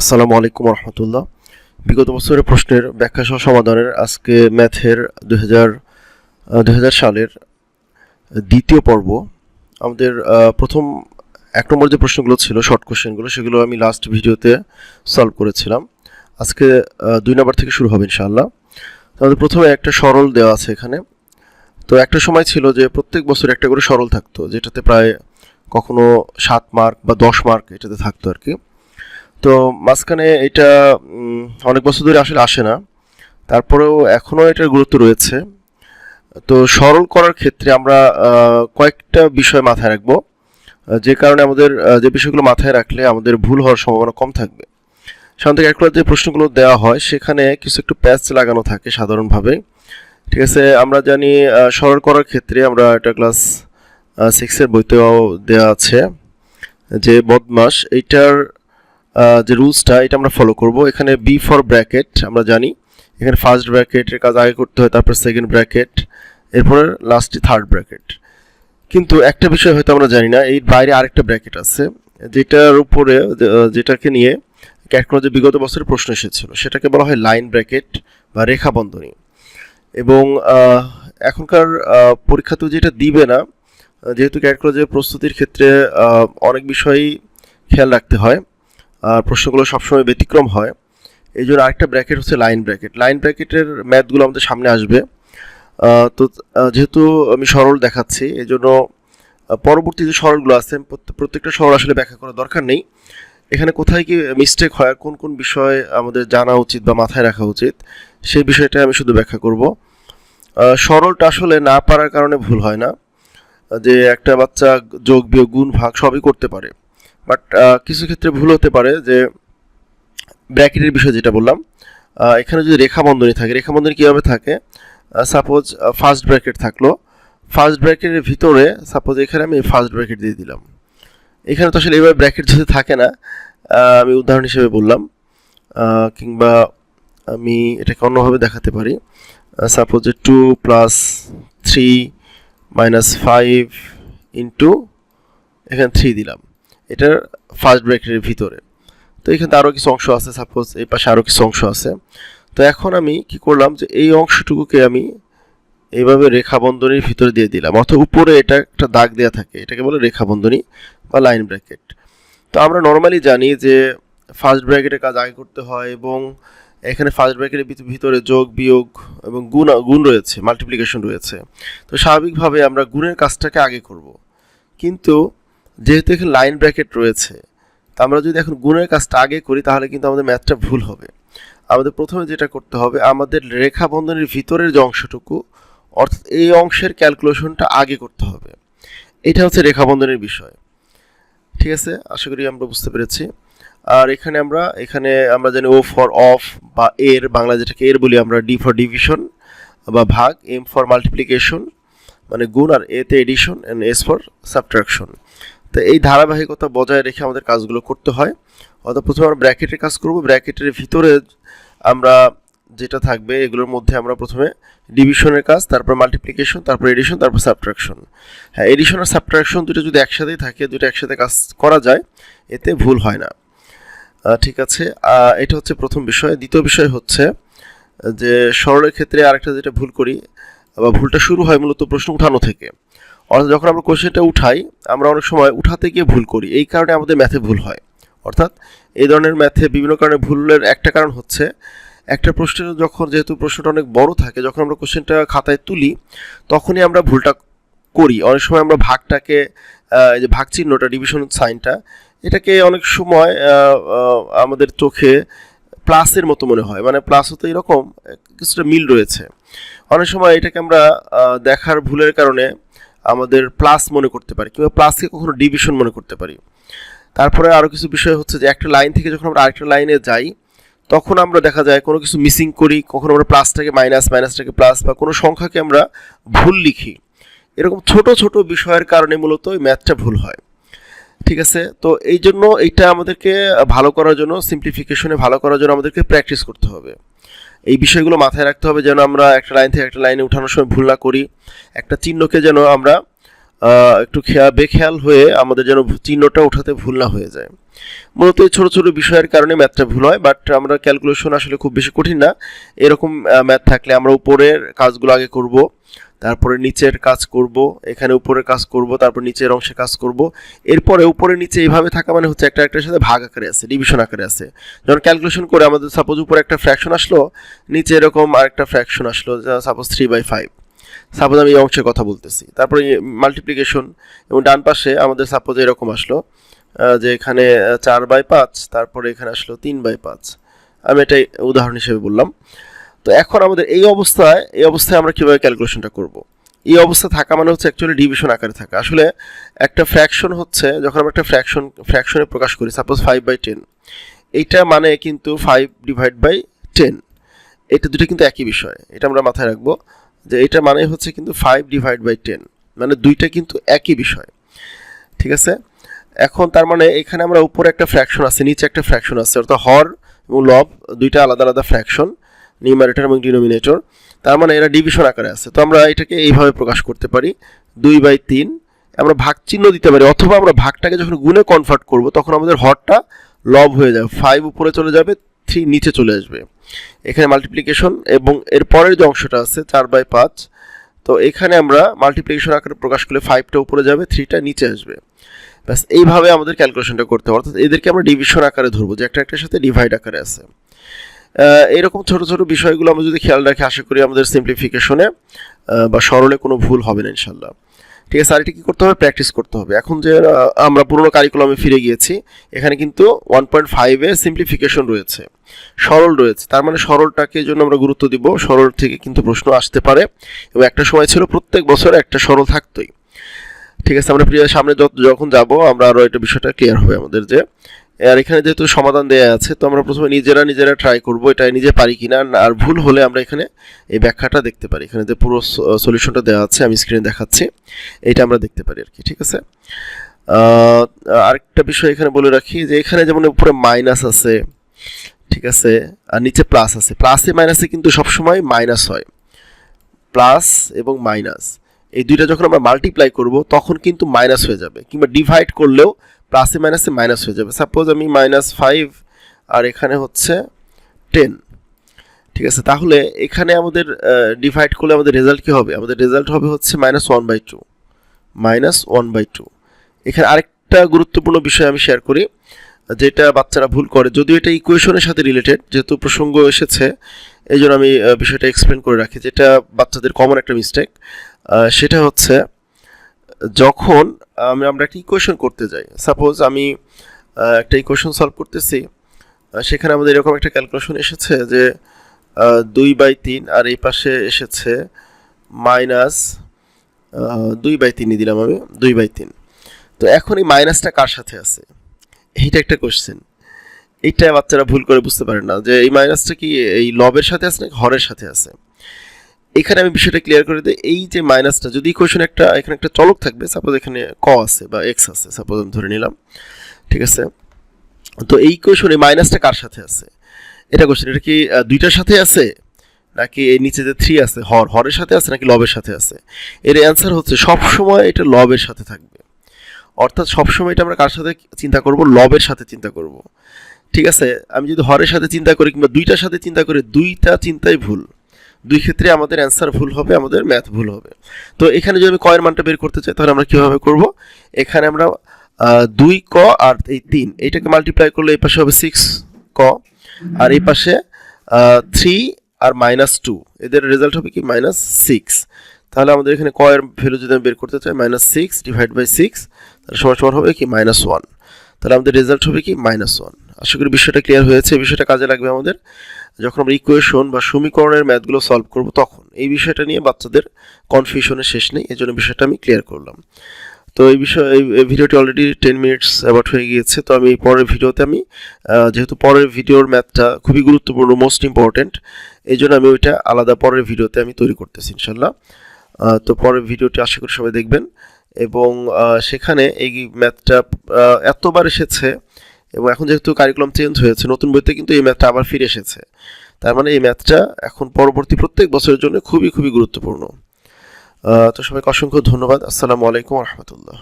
আসসালামু আলাইকুম রহমতুল্লাহ। বিগত বছরের প্রশ্নের ব্যাখ্যা সহ সমাধানের আজকে ম্যাথের দু হাজার সালের দ্বিতীয় পর্ব। আমাদের প্রথম এক নম্বর যে প্রশ্নগুলো ছিল শর্ট কোশ্চেনগুলো সেগুলো আমি লাস্ট ভিডিওতে সলভ করেছিলাম। আজকে দুই নম্বর থেকে শুরু হবে ইনশাআল্লাহ। আমাদের প্রথমে একটা সরল দেওয়া আছে এখানে। তো একটা সময় ছিল যে প্রত্যেক বছর একটা করে সরল থাকতো, যেটাতে প্রায় কখনো সাত মার্ক বা দশ মার্ক এটাতে থাকতো আর কি। তো মাঝখানে এটা অনেক বছর ধরে আসলে আসে না। তারপরেও এখনও এটার গুরুত্ব রয়েছে। তো সরল করার ক্ষেত্রে আমরা কয়েকটা বিষয় মাথায় রাখব। যে কারণে আমাদের যে বিষয়গুলো মাথায় রাখলে আমাদের ভুল হওয়ার সম্ভাবনা কম থাকবে। সাধারণত ক্যালকুলার যে প্রশ্নগুলো দেওয়া হয়, সেখানে কিছু একটু প্যাচ লাগানো থাকে সাধারণভাবে। ঠিক আছে, আমরা জানি সরল করার ক্ষেত্রে আমরা এটা ক্লাস সিক্সের বইতেও দেওয়া আছে যে বদমাস, এইটার যে রুলসটা এটা আমরা ফলো করব। এখানে বি ফর ব্র্যাকেট আমরা জানি। এখানে ফার্স্ট ব্র্যাকেটের কাজ আগে করতে হয় তারপর সেকেন্ড ব্র্যাকেট এরপরে লাস্টে থার্ড ব্র্যাকেট কিন্তু একটা বিষয় হয়তো আমরা জানি না এই বাইরে আরেকটা ব্র্যাকেট আছে যেটার উপরে যেটাকে নিয়ে ক্যাটকোনো যে বিগত বছরের প্রশ্ন এসেছিল সেটাকে বলা হয় লাইন ব্র্যাকেট বা রেখা বন্ধনী। এবং এখনকার আহ, পরীক্ষাতেও যেটা দিবে না যেহেতু ক্যাটকোনো যে প্রস্তুতির ক্ষেত্রে অনেক বিষয়ই খেয়াল রাখতে হয়। প্রশ্নগুলো সবসময় ব্যতিক্রম হয়। এই জন্য আরেকটা ব্র্যাকেট হচ্ছে লাইন ব্র্যাকেট লাইন ব্র্যাকেটের ম্যাথগুলো আমাদের সামনে আসবে। তো যেহেতু আমি সরল দেখাচ্ছি এই জন্য পরবর্তী যে সরলগুলো আছে প্রত্যেকটা সরল আসলে ব্যাখ্যা করার দরকার নেই। এখানে কোথায় কি মিস্টেক হয়, কোন কোন বিষয় আমাদের জানা উচিত বা মাথায় রাখা উচিত, সেই বিষয়টা আমি শুধু ব্যাখ্যা করব। সরলটা আসলে না পারার কারণে ভুল হয় না। যে একটা বাচ্চা যোগ, বিয়োগ, গুণ, ভাগ সবই করতে পারে। বাট কিছু ক্ষেত্রে ভুল হতে পারে যে ব্র্যাকেটের বিষয় যেটা বললাম এখানে যদি রেখা বন্ধনী থাকে, রেখা বন্ধনী কীভাবে থাকে? সাপোজ ফার্স্ট ব্র্যাকেট থাকল। ফার্স্ট ব্র্যাকেটের ভিতরে সাপোজ এখানে আমি ফার্স্ট ব্র্যাকেট দিয়ে দিলাম। এখানে তো আসলে এইভাবে ব্র্যাকেট যদি থাকে না আমি উদাহরণ হিসেবে বললাম কিংবা আমি এটাকে অন্যভাবে দেখাতে পারি। Suppose two plus three minus five into এখানে থ্রি দিলাম। এটার ফার্স্ট ব্র্যাকেটের ভিতরে। তো এখানে আরও কিছু অংশ আছে সাপোজ এই পাশে আরও কিছু অংশ আছে। তো এখন আমি কি করলাম যে এই অংশটুকুকে আমি এইভাবে রেখা বন্ধনীর ভিতরে দিয়ে দিলাম, অর্থাৎ উপরে এটা একটা দাগ দেওয়া থাকে, এটাকে বলে রেখা বন্ধনী বা লাইন ব্র্যাকেট তো আমরা নর্মালি জানি যে ফার্স্ট ব্র্যাকেটের কাজ আগে করতে হয় এবং এখানে ফার্স্ট ব্র্যাকেটের ভিত- ভিতরে যোগ, বিয়োগ এবং গুণ গুণ রয়েছে মাল্টিপ্লিকেশন রয়েছে। তো স্বাভাবিকভাবে আমরা গুণের কাজটাকে আগে করব। কিন্তু যেহেতু এখানে লাইন ব্র্যাকেট রয়েছে, তা আমরা যদি এখন গুণের কাজটা আগে করি, তাহলে কিন্তু আমাদের ম্যাথটা ভুল হবে। আমাদের প্রথমে যেটা করতে হবে, আমাদের রেখা বন্ধনের ভিতরের যে অংশটুকু, অর্থাৎ এই অংশের ক্যালকুলেশনটা আগে করতে হবে। এটা হচ্ছে রেখা বন্ধনের বিষয়। ঠিক আছে? আশা করি আমরা বুঝতে পেরেছি। আর এখানে আমরা এখানে আমরা জানি ও ফর অফ বা এর, বাংলা যেটাকে এর বলি আমরা ডি ফর ডিভিশন বা ভাগ এম ফর মাল্টিপ্লিকেশন মানে গুণ আর এতে addition and S for subtraction তো এই ধারাবাহিকতা বজায় রেখে আমাদের কাজগুলো করতে হয়। অর্থাৎ প্রথমে আমরা ব্র্যাকেটের কাজ করব। ব্র্যাকেটের ভিতরে আমরা যেটা থাকবে, এগুলোর মধ্যে আমরা প্রথমে ডিভিশনের কাজ, তারপর মাল্টিপ্লিকেশন তারপর এডিশন তারপর সাবট্রাকশন হ্যাঁ এডিশন আর সাবট্রাকশন দুটো যদি একসাথেই থাকে, দুটো একসাথে কাজ করা যায়, এতে ভুল হয় না। ঠিক আছে। এটা হচ্ছে প্রথম বিষয়। দ্বিতীয় বিষয় হচ্ছে যে সরলের ক্ষেত্রে আরেকটা যেটা ভুল করি, বা ভুলটা শুরু হয় মূলত প্রশ্ন উঠানো থেকে। অর্থাৎ যখন আমরা কোশ্চেনটা উঠাই, আমরা অনেক সময় উঠাতে গিয়ে ভুল করি। এই কারণে আমাদের ম্যাথে ভুল হয়। অর্থাৎ এই ধরনের ম্যাথে বিভিন্ন কারণে ভুলের একটা কারণ হচ্ছে, একটা প্রশ্নের যখন যেহেতু প্রশ্নটা অনেক বড় থাকে, যখন আমরা কোশ্চেনটা খাতায় তুলি, তখনই আমরা ভুলটা করি। অনেক সময় আমরা ভাগটাকে এই যে ভাগ চিহ্নটা ডিভিশন সাইনটা এটাকে অনেক সময় আমাদের চোখে প্লাসের মতো মনে হয়। মানে প্লাস হতে এরকম, কিছুটা মিল রয়েছে। অনেক সময় এটাকে আমরা দেখার ভুলের কারণে আমাদের প্লাস মনে করতে পারি কিংবা প্লাসকে কখনো ডিভিশন মনে করতে পারি। তারপরে আরও কিছু বিষয় হচ্ছে যে একটা লাইন থেকে যখন আমরা আরেকটা লাইনে যাই, তখন আমরা দেখা যায় কোনো কিছু মিসিং করি, কখনো আমরা প্লাসটাকে মাইনাস মাইনাসটাকে প্লাস বা কোনো সংখ্যাকে আমরা ভুল লিখি। এরকম ছোট ছোট বিষয়ের কারণে মূলত ওই ম্যাথটা ভুল হয়। ঠিক আছে? তো এই জন্য এইটা আমাদেরকে ভালো করার জন্য সিম্পলিফিকেশনে ভালো করার জন্য আমাদেরকে প্র্যাকটিস করতে হবে। এই বিষয়গুলো মাথায় রাখতে হবে যেন আমরা একটা লাইন থেকে একটা লাইনে উঠানোর সময় ভুল না করি। একটা চিহ্নকে যেন আমরা একটু খেয়া, বেখেয়াল হয়ে আমাদের যেন চিহ্নটা উঠাতে ভুল না হয়ে যায়। মূলত এই ছোটো ছোটো বিষয়ের কারণে ম্যাথটা ভুল হয়, বাট আমরা ক্যালকুলেশন আসলে খুব বেশি কঠিন না। এরকম ম্যাথ থাকলে আমরা উপরের কাজগুলো আগে করব। তারপরে নিচের কাজ করব, এখানে উপরের কাজ করব, তারপর নিচের অংশে কাজ করব। এরপরে উপরে নিচে এইভাবে থাকা মানে হচ্ছে একটা একটার সাথে ভাগ আকারে আছে ডিভিশন আকারে আছে। যখন ক্যালকুলেশন করে আমাদের সাপোজ উপরে একটা ফ্র্যাকশন আসলো, নিচে এরকম আরেকটা ফ্র্যাকশন আসলো suppose three by five suppose আমি এই অংশের কথা বলতেছি। তারপরে মাল্টিপ্লিকেশন এবং ডান পাশে আমাদের সাপোজ এরকম আসলো যে এখানে চার বাই পাঁচ, তারপরে এখানে আসলো তিন বাই পাঁচ। আমি এটাই উদাহরণ হিসেবে বললাম। তো এখন আমাদের এই অবস্থায় এই অবস্থায় আমরা কীভাবে ক্যালকুলেশনটা করব? এই অবস্থা থাকা মানে হচ্ছে অ্যাকচুয়ালি ডিভিশন আকারে থাকা। আসলে একটা ফ্র্যাকশন হচ্ছে, যখন আমরা একটা ফ্র্যাকশন ফ্র্যাকশনে প্রকাশ করি সাপোজ ফাইভ বাই টেন এইটা মানে কিন্তু ফাইভ ডিভাইড বাই টেন এটা দুটো কিন্তু একই বিষয়, এটা আমরা মাথায় রাখব যে এটা মানে হচ্ছে কিন্তু ফাইভ ডিভাইড বাই টেন মানে দুইটা কিন্তু একই বিষয়। ঠিক আছে? এখন তার মানে এখানে আমরা উপরে একটা ফ্র্যাকশন আছে, নিচে একটা ফ্র্যাকশন আছে, অর্থাৎ হর এবং লব, দুইটা আলাদা আলাদা ফ্র্যাকশন নিউমারেটর এবং ডিনোমিনেটর তার মানে এরা ডিভিশন আকারে আছে। তো আমরা এটাকে এইভাবে প্রকাশ করতে পারি, দুই বাই তিন। আমরা ভাগ চিহ্ন দিতে পারি, অথবা আমরা ভাগটাকে যখন গুণে কনভার্ট করব, তখন আমাদের হরটা লব হয়ে যাবে। ফাইভ উপরে চলে যাবে থ্রি নিচে চলে আসবে। এখানে মাল্টিপ্লিকেশন এবং এর পরের যে অংশটা আছে, চার বাই পাঁচ, তো এখানে আমরা মাল্টিপ্লিকেশন আকারে প্রকাশ করলে ফাইভটা উপরে যাবে থ্রিটা নিচে আসবে। ব্যাস, এইভাবে আমাদের ক্যালকুলেশনটা করতে হবে। অর্থাৎ এদেরকে আমরা ডিভিশন আকারে ধরবো, যে একটা একটার সাথে ডিভাইড আকারে আছে। এরকম ছোট ছোট বিষয়গুলো আমরা যদি খেয়াল রাখি, আশা করি আমাদের সিম্পলিফিকেশনে বা সরলে কোনো ভুল হবে না ইনশাল্লাহ ঠিক আছে, আর এটা কী করতে হবে? প্র্যাকটিস করতে হবে। এখন যে আমরা পুরনো কারিকুলামে ফিরে গিয়েছি, এখানে কিন্তু ওয়ান পয়েন্ট ফাইভে সিম্পলিফিকেশন রয়েছে। সরল রয়েছে। তার মানে সরলটাকে জন্য আমরা গুরুত্ব দিব। সরল থেকে কিন্তু প্রশ্ন আসতে পারে। এবং একটা সময় ছিল, প্রত্যেক বছর একটা সরল থাকতোই। ঠিক আছে, আমরা প্রিয়, সামনে যখন যাব, আমরা আরও এটা বিষয়টা ক্লিয়ার হবে আমাদের যে আর এখানে যেহেতু সমাধান দেওয়া আছে, তো আমরা প্রথমে নিজেরা নিজেরা ট্রাই করব এটা নিজে পারি কিনা, আর ভুল হলে আমরা এখানে এই ব্যাখ্যাটা দেখতে পারি। এখানে যে পুরো সলিউশনটা দেওয়া আছে, আমি স্ক্রিনে দেখাচ্ছি। এটা আমরা দেখতে পারি আর কি, ঠিক আছে? আরেকটা বিষয় এখানে বলে রাখি যে এখানে যেমন উপরে মাইনাস আছে, ঠিক আছে? আর নিচে প্লাস আছে। প্লাসে মাইনাসে কিন্তু সবসময় মাইনাস হয়। প্লাস এবং মাইনাস এই দুইটা যখন আমরা মাল্টিপ্লাই করব, তখন কিন্তু মাইনাস হয়ে যাবে। কিংবা ডিভাইড করলেও প্লাসে মাইনাসে মাইনাস হয়ে যাবে। সাপোজ আমি মাইনাস ফাইভ আর এখানে হচ্ছে টেন ঠিক আছে? তাহলে এখানে আমাদের ডিভাইড করলে আমাদের রেজাল্ট কী হবে? আমাদের রেজাল্ট হবে হচ্ছে minus one by two minus one by two এখানে আরেকটা গুরুত্বপূর্ণ বিষয় আমি শেয়ার করি, যেটা বাচ্চারা ভুল করে। যদিও এটা ইকুয়েশনের সাথে রিলেটেড যেহেতু প্রসঙ্গ এসেছে এই জন্য আমি বিষয়টা এক্সপ্লেন করে রাখি। যেটা বাচ্চাদের কমন একটা মিস্টেক সেটা হচ্ছে যখন আমি, আমরা একটা ইকুয়েশন করতে যাই। সাপোজ আমি একটা ইকুয়েশন সলভ করতেছি সেখানে আমাদের এরকম একটা ক্যালকুলেশন এসেছে যে দুই বাই তিন আর এই পাশে এসেছে মাইনাস দুই বাই তিনই দিলাম আমি, দুই বাই তিন। তো এখন এই মাইনাসটা কার সাথে আছে? এইটা একটা কোশ্চেন এইটা বাচ্চারা ভুল করে বুঝতে পারে না যে এই মাইনাসটা কি এই লবের সাথে আছে নাকি হরের সাথে আছে? এখানে আমি বিষয়টা ক্লিয়ার করে দিই। এই যে মাইনাসটা যদি কোশ্চেন একটা, এখানে একটা চলক থাকবে সাপোজ এখানে ক আছে বা এক্স আছে সাপোজ আমি ধরে নিলাম, ঠিক আছে? তো এই কোশ্চেনে মাইনাসটা কার সাথে আছে? এটা কোশ্চেন এটা কি দুইটার সাথে আছে? নাকি এই নিচে যে থ্রি আছে, হর, হরের সাথে আছে নাকি লবের সাথে আছে? এর অ্যান্সার হচ্ছে সব সময় এটা লবের সাথে থাকবে। অর্থাৎ সবসময় এটা আমরা কার সাথে চিন্তা করব? লবের সাথে চিন্তা করব। ঠিক আছে? আমি যদি হরের সাথে চিন্তা করি কিংবা দুইটার সাথে চিন্তা করি, দুইটা চিন্তাই ভুল। দুই ক্ষেত্রে আমাদের অ্যান্সার ভুল হবে, আমাদের ম্যাথ ভুল হবে। তো এখানে যদি আমি কয়ের মানটা বের করতে চাই, তাহলে আমরা কীভাবে করব? এখানে আমরা দুই ক আর এই তিন, এইটাকে মাল্টিপ্লাই করলে এই পাশে হবে সিক্স ক, আর এই পাশে থ্রি আর মাইনাস টু এদের রেজাল্ট হবে কি? মাইনাস সিক্স তাহলে আমাদের এখানে কয়ের ভ্যালু যদি আমি বের করতে চাই minus six divide by six তাহলে সমান সমান হবে কি? মাইনাস ওয়ান তাহলে আমাদের রেজাল্ট হবে কি? মাইনাস ওয়ান আশা করি বিষয়টা ক্লিয়ার হয়েছে। এই বিষয়টা কাজে লাগবে আমাদের। যখন আমরা ইকুয়েশন বা সমীকরণের ম্যাথগুলো সলভ করব তখন, এই বিষয়টা নিয়ে বাচ্চাদের কনফিউশনের শেষ নেই এই জন্য বিষয়টা আমি ক্লিয়ার করলাম। তো এই বিষয়, এই ভিডিওটি অলরেডি টেন মিনিটস অ্যাবাউট হয়ে গিয়েছে, তো আমি পরের ভিডিওতে আমি যেহেতু পরের ভিডিওর ম্যাথটা খুবই গুরুত্বপূর্ণ মোস্ট ইম্পর্ট্যান্ট এই জন্য আমি ওইটা আলাদা পরের ভিডিওতে আমি তৈরি করতেছি ইনশাল্লাহ তো পরের ভিডিওটি আশা করি সবাই দেখবেন। এবং সেখানে এই ম্যাথটা এতবার এসেছে এবং এখন যেহেতু কারিকুলাম চেঞ্জ হয়েছে, নতুন বইতে কিন্তু এই ম্যাথটা আবার ফিরে এসেছে। তার মানে এই ম্যাথটা এখন পরবর্তী প্রত্যেক বছরের জন্য খুবই খুবই গুরুত্বপূর্ণ। তো সবাইকে অসংখ্য ধন্যবাদ। আসসালামু আলাইকুম রহমতুল্লাহ।